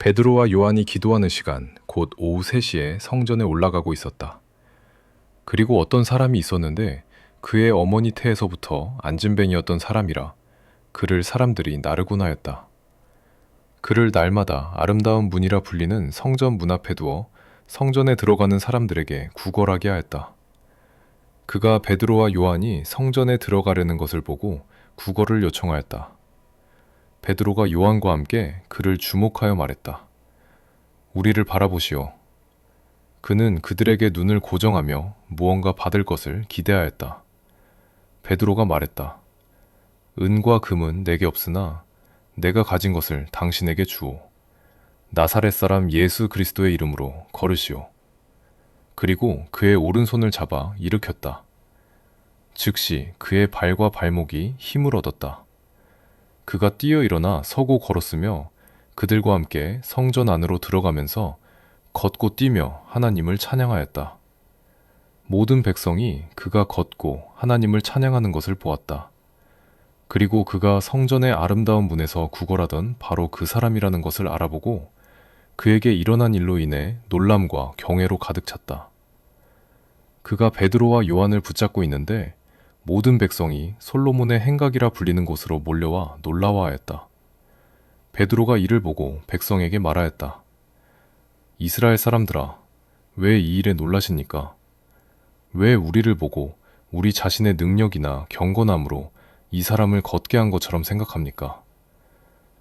베드로와 요한이 기도하는 시간, 곧 오후 3시에 성전에 올라가고 있었다. 그리고 어떤 사람이 있었는데 그의 어머니 태에서부터 안진뱅이였던 사람이라 그를 사람들이 나르곤 하였다. 그를 날마다 아름다운 문이라 불리는 성전 문 앞에 두어 성전에 들어가는 사람들에게 구걸하게 하였다. 그가 베드로와 요한이 성전에 들어가려는 것을 보고 구걸을 요청하였다. 베드로가 요한과 함께 그를 주목하여 말했다. 우리를 바라보시오. 그는 그들에게 눈을 고정하며 무언가 받을 것을 기대하였다. 베드로가 말했다. 은과 금은 내게 없으나 내가 가진 것을 당신에게 주오. 나사렛 사람 예수 그리스도의 이름으로 걸으시오. 그리고 그의 오른손을 잡아 일으켰다. 즉시 그의 발과 발목이 힘을 얻었다. 그가 뛰어 일어나 서고 걸었으며 그들과 함께 성전 안으로 들어가면서 걷고 뛰며 하나님을 찬양하였다. 모든 백성이 그가 걷고 하나님을 찬양하는 것을 보았다. 그리고 그가 성전의 아름다운 문에서 구걸하던 바로 그 사람이라는 것을 알아보고 그에게 일어난 일로 인해 놀람과 경외로 가득 찼다. 그가 베드로와 요한을 붙잡고 있는데 모든 백성이 솔로몬의 행각이라 불리는 곳으로 몰려와 놀라워하였다. 베드로가 이를 보고 백성에게 말하였다. 이스라엘 사람들아, 왜 이 일에 놀라십니까? 왜 우리를 보고 우리 자신의 능력이나 경건함으로 이 사람을 걷게 한 것처럼 생각합니까?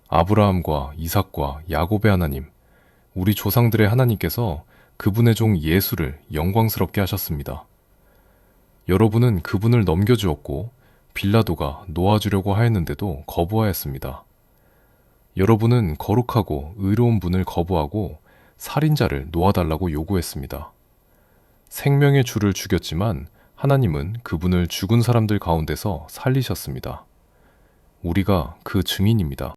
아브라함과 이삭과 야곱의 하나님, 우리 조상들의 하나님께서 그분의 종 예수를 영광스럽게 하셨습니다. 여러분은 그분을 넘겨주었고 빌라도가 놓아주려고 하였는데도 거부하였습니다. 여러분은 거룩하고 의로운 분을 거부하고 살인자를 놓아달라고 요구했습니다. 생명의 주를 죽였지만 하나님은 그분을 죽은 사람들 가운데서 살리셨습니다. 우리가 그 증인입니다.